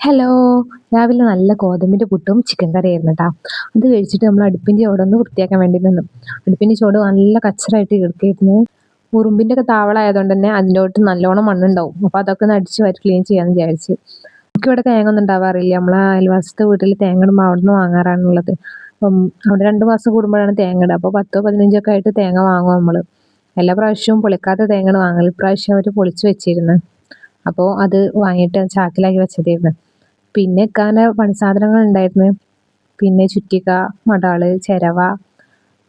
Hello രാവിലെ നല്ല ഗോതമ്പിന്റെ പുട്ടും ചിക്കൻ കറിയായിരുന്നു കേട്ടോ അത് കഴിച്ചിട്ട് നമ്മൾ അടുപ്പിന്റെ ചോട് ഒന്ന് വൃത്തിയാക്കാൻ വേണ്ടി നിന്നു. അടുപ്പിന്റെ ചുവട് നല്ല കച്ചറായിട്ട് കിടക്കിയിരുന്നു ഉറുമ്പിന്റെ ഒക്കെ താവളമായതുകൊണ്ട് തന്നെ അതിന്റെ നല്ലോണം മണ്ണുണ്ടാവും. അപ്പോൾ അതൊക്കെ ഒന്ന് അടിച്ച് വരി ക്ലീൻ ചെയ്യാമെന്ന് വിചാരിച്ചു. ഇവിടെ തേങ്ങ ഒന്നും ഉണ്ടാവാറില്ല. നമ്മളെ അയൽവാസത്തെ വീട്ടിൽ തേങ്ങ ഇടുമ്പോൾ അവിടെ നിന്ന് വാങ്ങാറാണുള്ളത് അപ്പം അവിടെ രണ്ട് മാസം കൂടുമ്പോഴാണ് തേങ്ങ ഇടുക. അപ്പോൾ പത്തോ പതിനഞ്ചോ ഒക്കെ ആയിട്ട് തേങ്ങ വാങ്ങും നമ്മൾ എല്ലാ പ്രാവശ്യവും പൊളിക്കാത്ത തേങ്ങ വാങ്ങൽ ഇപ്രാവശ്യം അവർ പൊളിച്ച് വെച്ചിരുന്നു. അപ്പോൾ അത് വാങ്ങിയിട്ട് ചാക്കിലാക്കി വെച്ചതായിരുന്നു. പിന്നെ ഇക്കാന്റെ പണിസാധനങ്ങൾ ഉണ്ടായിരുന്നു. പിന്നെ ചുറ്റിക മടാൾ ചിരവ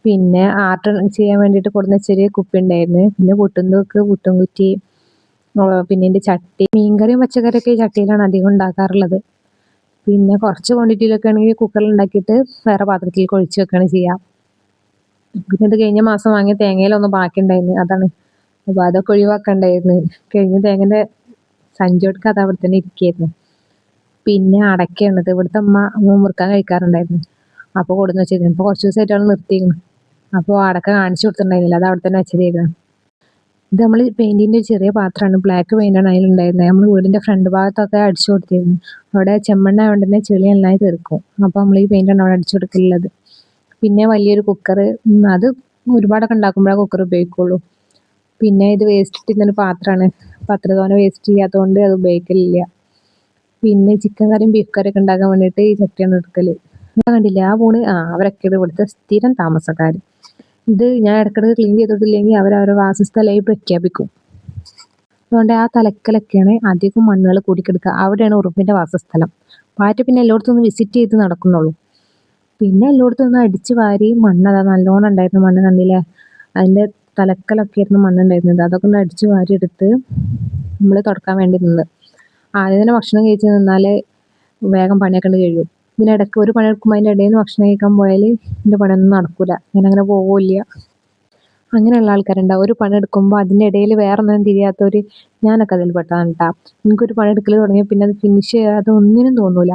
പിന്നെ ആർട്ട് ചെയ്യാൻ വേണ്ടിയിട്ട് കൊടുന്ന ചെറിയ കുപ്പി ഉണ്ടായിരുന്നു. പിന്നെ പുട്ടും പുട്ടുംകുറ്റി പുട്ടും കുറ്റി പിന്നെ എന്റെ ചട്ടി മീൻകറിയും പച്ചക്കറിയൊക്കെ ഈ ചട്ടിയിലാണ് അധികം ഉണ്ടാക്കാറുള്ളത്. പിന്നെ കുറച്ച് ക്വാണ്ടിറ്റിയിലൊക്കെ ആണെങ്കിൽ കുക്കറിൽ ഉണ്ടാക്കിയിട്ട് വേറെ പാത്രത്തിൽ കൊഴിച്ച് വെക്കുകയാണ് ചെയ്യുക. പിന്നെ ഇത് കഴിഞ്ഞ മാസം വാങ്ങിയ തേങ്ങയിലൊന്നും ബാക്കി ഉണ്ടായിരുന്നു അതാണ്. അപ്പോൾ അതൊക്കെ ഒഴിവാക്കണ്ടായിരുന്നു. കഴിഞ്ഞ തേങ്ങന്റെ സഞ്ചോട്ടൊക്കെ അത് അവിടെ തന്നെ ഇരിക്കുകയായിരുന്നു. പിന്നെ അടയ്ക്കയാണിത് ഇവിടുത്തെ അമ്മ മുറുക്കാൻ കഴിക്കാറുണ്ടായിരുന്നു. അപ്പോൾ കൊടുന്ന് വെച്ചിരുന്നു. ഇപ്പോൾ കുറച്ച് ദിവസമായിട്ടാണ് നിർത്തിയിരുന്നു അപ്പോൾ അടക്ക കാണിച്ചു കൊടുത്തിട്ടുണ്ടായിരുന്നില്ല. അത് അവിടെ തന്നെ വെച്ചതായിരുന്നു ഇത് നമ്മൾ പെയിന്റിന്റെ ചെറിയ പാത്രമാണ്. ബ്ലാക്ക് പെയിന്റാണ് അതിലുണ്ടായിരുന്നത്. നമ്മൾ വീടിന്റെ ഫ്രണ്ട് ഭാഗത്തൊക്കെ അടിച്ചു കൊടുത്തിരുന്നു. അവിടെ ചെമ്മണ്ണ ആയതുകൊണ്ട് തന്നെ ചെളി നന്നായി തീർക്കും. അപ്പോൾ നമ്മൾ ഈ പെയിന്റാണ് അവിടെ അടിച്ചു കൊടുക്കലുള്ളത്. പിന്നെ വലിയൊരു കുക്കർ അത് ഒരുപാടൊക്കെ ഉണ്ടാക്കുമ്പോഴാണ് കുക്കർ ഉപയോഗിക്കുള്ളൂ. പിന്നെ ഇത് വേസ്റ്റ് ഇട്ടുന്നൊരു പാത്രമാണ്. പത്ര തോനെ വേസ്റ്റ് ചെയ്യാത്തതുകൊണ്ട് അത് ഉപയോഗിക്കലില്ല. പിന്നെ ചിക്കൻ കറിയും ബീഫ് കറിയൊക്കെ ഉണ്ടാക്കാൻ വേണ്ടിയിട്ട് ഈ ചട്ടിയാണ് എടുക്കൽ. കണ്ടില്ല ആ പോണ് ആ അവരൊക്കെ ഇവിടുത്തെ സ്ഥിരം താമസക്കാർ ഇത് ഞാൻ ഇടയ്ക്കിടയ്ക്ക് ക്ലീൻ ചെയ്തിട്ടില്ലെങ്കിൽ അവർ അവരുടെ വാസസ്ഥലമായി പ്രഖ്യാപിക്കും. അതുകൊണ്ട് ആ തലക്കലൊക്കെയാണ് അധികം മണ്ണുകൾ കൂടിക്കെടുക്കുക. അവിടെയാണ് ഉറുമ്പിന്റെ വാസസ്ഥലം. പാറ്റ പിന്നെ എല്ലായിടത്തും ഒന്ന് വിസിറ്റ് ചെയ്ത് നടക്കുന്നുള്ളൂ. പിന്നെ എല്ലായിടത്തും ഒന്ന് അടിച്ചു വാരി മണ്ണതാ നല്ലോണം ഉണ്ടായിരുന്നു മണ്ണ് കണ്ടില്ലേ? അതിന്റെ തലക്കലൊക്കെ ആയിരുന്നു മണ്ണുണ്ടായിരുന്നത് അതൊക്കെ ഒന്ന് അടിച്ചു വാരി എടുത്ത് നമ്മൾ തുടക്കാൻ വേണ്ടി നിന്ന്. ആദ്യം തന്നെ ഭക്ഷണം കഴിച്ച് നിന്നാൽ വേഗം പണിയൊക്കെ കഴിയും. ഇതിനിടയ്ക്ക് ഒരു പണി എടുക്കുമ്പോൾ അതിന്റെ ഇടയിൽ നിന്ന് ഭക്ഷണം കഴിക്കാൻ പോയാൽ എന്റെ പണിയൊന്നും നടക്കില്ല ഞാൻ അങ്ങനെ പോവില്ല. അങ്ങനെയുള്ള ആൾക്കാരുണ്ടാവും ഒരു പണി എടുക്കുമ്പോൾ അതിന്റെ ഇടയിൽ വേറെ ഒന്നും തിരിയാത്തവർ ഞാനൊക്കെ അതിൽ പെട്ടതാണ് കേട്ടോ എനിക്കൊരു പണി എടുക്കൽ തുടങ്ങിയ പിന്നെ അത് ഫിനിഷ് ചെയ്യാതെ ഒന്നിനും തോന്നൂല.